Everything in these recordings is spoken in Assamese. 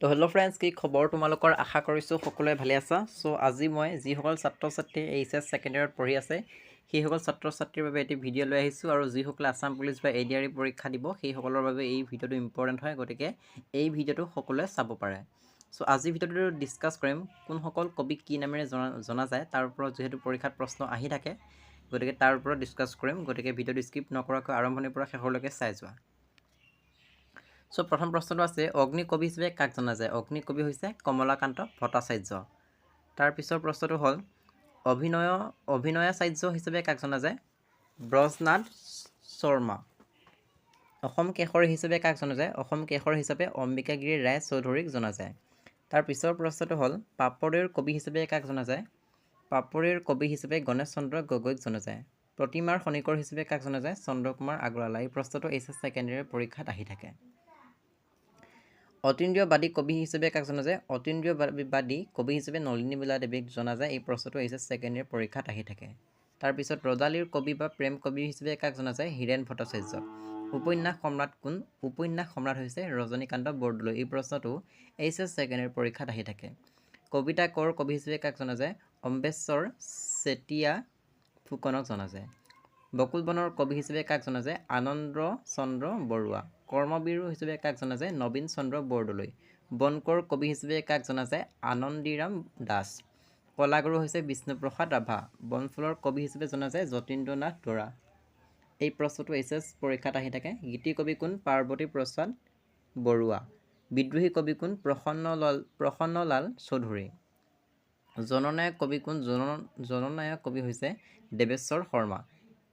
তো হেল্ল' ফ্ৰেণ্ডছ কি খবৰ তোমালোকৰ? আশা কৰিছোঁ সকলোৱে ভালে আছা। চ' আজি মই যিসকল ছাত্ৰ ছাত্ৰী এইচ এছ ছেকেণ্ড ইয়াৰত পঢ়ি আছে সেইসকল ছাত্ৰ ছাত্ৰীৰ বাবে এটি ভিডিঅ' লৈ আহিছোঁ আৰু যিসকলে আছাম পুলিচ বা এ ডি আৰ ই পৰীক্ষা দিব সেইসকলৰ বাবে এই ভিডিঅ'টো ইম্পৰ্টেণ্ট হয় গতিকে এই ভিডিঅ'টো সকলোৱে চাব পাৰে। চ' আজি ভিডিঅ'টো ডিছকাছ কৰিম কোনসকল কবি কি নামেৰে জনা জনা যায় তাৰ ওপৰত যিহেতু পৰীক্ষাত প্ৰশ্ন আহি থাকে গতিকে তাৰ ওপৰত ডিছকাছ কৰিম গতিকে ভিডিঅ'টো স্কিপ নকৰাকৈ আৰম্ভণিৰ পৰা শেষলৈকে চাই যোৱা। চ' প্ৰথম প্ৰশ্নটো আছে অগ্নি কবি হিচাপে কাক জনা যায়? অগ্নি কবি হৈছে কমলাকান্ত ভট্টাচাৰ্য। তাৰ পিছৰ প্ৰশ্নটো হ'ল অভিনয় অভিনয়াচাৰ্য হিচাপে কাক জনা যায়? ব্ৰজনাথ শৰ্মা। অসম কেশৰী হিচাপে কাক জনা যায়? অসম কেশৰ হিচাপে অম্বিকাগিৰি ৰায় চৌধুৰীক জনা যায়। তাৰ পিছৰ প্ৰশ্নটো হ'ল পাপৰিৰ কবি হিচাপে কাক জনা যায়? পাপৰিৰ কবি হিচাপে গণেশ চন্দ্ৰ গগৈক জনা যায়। প্ৰতিমাৰ খনিকৰ হিচাপে কাক জনা যায়? চন্দ্ৰকুমাৰ আগৰৱালা। এই প্ৰশ্নটো এইচ এছ ছেকেণ্ডেৰী পৰীক্ষাত আহি থাকে। অতীন্দ্ৰিয়বাদী কবি হিচাপে কাক জনা যায়? অতীন্দ্ৰিয়বাদী কবি হিচাপে নলিনী লীলা দেৱীক জনা যায়। এই প্ৰশ্নটো এছ ছেকেণ্ড ইয়াৰ পৰীক্ষাত আহি থাকে। তাৰপিছত ৰজালীৰ কবি বা প্ৰেম কবি হিচাপে কাক জনা যায়? হীৰেণ ভট্টাচাৰ্য উপন্যাস সম্ৰাট কোন? উপন্যাস সম্ৰাট হৈছে ৰজনীকান্ত বৰদলৈ। এই প্ৰশ্নটো এইচ এছ ছেকেণ্ড ইয়াৰ পৰীক্ষাত আহি থাকে। কবিতা কৰ কবি হিচাপে কাক জনা যায়? অম্বেশ্বৰ চেতিয়া ফুকনক জনা যায়। বকুল বনৰ কবি হিচাপে কাক জনা যায়? আনন্দ চন্দ্ৰ বৰুৱা। কৰ্মবীৰ হিচাপে কাক জনা যায়? নবীন চন্দ্ৰ বৰদলৈ। বনকৰ কবি হিচাপে কাক জনা যায়? আনন্দীৰাম দাস। কলাগুৰু হৈছে বিষ্ণুপ্ৰসাদ ৰাভা। বনফুলৰ কবি হিচাপে জনা যায় যতীন্দ্ৰনাথ বৰা। এই প্ৰশ্নটো এইচ এছ পৰীক্ষাত আহি থাকে। গীতি কবি কোন? পাৰ্বতী প্ৰসাদ বৰুৱা। বিদ্ৰোহী কবি কোন? প্ৰসন্নলাল প্ৰসন্নলাল চৌধুৰী। জননায়ক কবি কোন? জন জননায়ক কবি হৈছে দেৱেশ্বৰ শৰ্মা।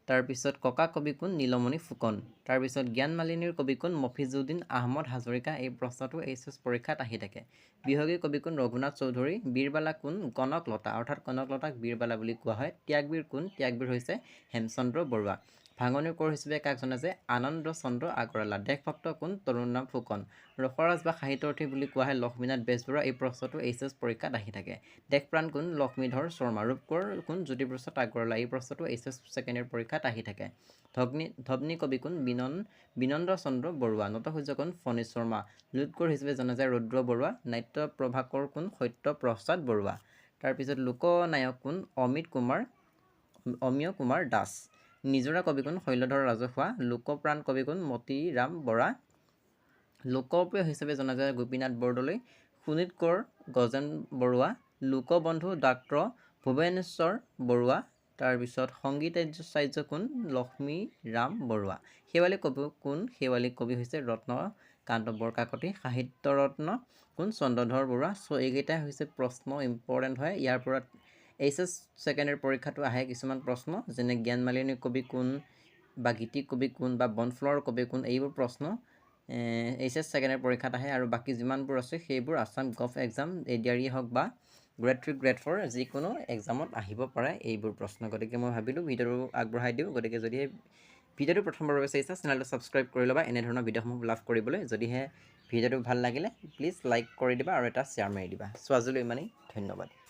তাৰপিছত ককা কবি কোন নীলমণি ফুকন। তাৰপিছত জ্ঞান মালিনীৰ কবি কোন মফিজুদ্দিন আহমদ হাজৰিকা। এই প্ৰশ্নটো এইচ এছ পৰীক্ষাত আহি থাকে। বিহগী কবি কোন ৰঘুনাথ চৌধুৰী। বীৰবালা কোন কনকলতা অৰ্থাৎ কনকলতাক বীৰবালা বুলি কোৱা হয়। ত্যাগবীৰ কোন ত্যাগবীৰ হৈছে হেমচন্দ্ৰ বৰুৱা। ভাঙনিৰ কোঁৱৰ হিচাপে কাক জনা যায়? আনন্দ চন্দ্ৰ আগৰৱালা। দেশভক্ত কোন? তৰুণৰাম ফুকন। ৰসৰাজ বা সাহিত্যাৰ্থী বুলি কোৱা হয় লক্ষ্মীনাথ বেজবৰুৱা। এই প্ৰশ্নটো এইচ এছ পৰীক্ষাত আহি থাকে। দেশপ্ৰাণ কোন? লক্ষ্মীধৰ শৰ্মা। ৰূপকোঁৱৰ কোন? জ্যোতিপ্ৰসাদ আগৰৱালা। এই প্ৰশ্নটো এইচ এছ ছেকেণ্ড ইয়াৰ পৰীক্ষাত আহি থাকে। ধগ্নী ধৱনী কবি কোন? বিনন বিনন্দ চন্দ্ৰ বৰুৱা। নটসূৰ্য কোন? ফণী শৰ্মা। লুটকোৰ হিচাপে জনা যায় ৰুদ্ৰ বৰুৱা। নাট্য প্ৰভাকৰ কোন? সত্যপ্ৰসাদ বৰুৱা। তাৰপিছত লোকনায়ক কোন? অমিত কুমাৰ অমীয় কুমাৰ দাস। নিজৰা কবি কোন শৈলধৰ ৰাজখোৱা লোকপ্ৰাণ কবি কোন মতিৰাম বৰা। লোকপ্ৰিয় হিচাপে জনা যায় গোপীনাথ বৰদলৈ সুনীত কোঁৱৰ গজেন বৰুৱা লোকবন্ধু ডাক্তৰ ভুৱনেশ্বৰ বৰুৱা তাৰপিছত সংগীতাচাৰ্য কোন লক্ষ্মীৰাম বৰুৱা। শেৱালী কবি কোন শেৱালী কবি হৈছে ৰত্নকান্ত বৰকাকতি সাহিত্যৰত্ন কোন চন্দ্ৰধৰ বৰুৱা। চ' এইকেইটাই হৈছে প্ৰশ্ন ইম্পৰ্টেণ্ট হয়। ইয়াৰ পৰা এইচ এছ ছেকেণ্ডেৰী পৰীক্ষাটো আহে কিছুমান প্ৰশ্ন যেনে জ্ঞান মালিনী কবি কোন বা গীতি কবি কোন বা বনফুলৰ কবি কোন এইবোৰ প্ৰশ্ন এইচ এছ ছেকেণ্ডেৰী পৰীক্ষাত আহে আৰু বাকী যিমানবোৰ আছে সেইবোৰ Assam gov exam A D R E হওক বা গ্ৰেড থ্ৰী গ্ৰেড ফ'ৰ যিকোনো এক্সামত আহিব পাৰে এইবোৰ প্ৰশ্ন। গতিকে মই ভাবিলোঁ ভিডিঅ'টো আগবঢ়াই দিওঁ। গতিকে যদিহে ভিডিঅ'টো প্ৰথমবাৰৰ বাবে চাইছা চেনেলটো ছাবস্ক্ৰাইব কৰি ল'বা। এনেধৰণৰ ভিডিঅ'সমূহ লাভ কৰিবলৈ যদিহে ভিডিঅ'টো ভাল লাগিলে প্লিজ লাইক কৰি দিবা আৰু এটা শ্বেয়াৰ মাৰি দিবা। চ' আজিলৈ ইমানেই। ধন্যবাদ।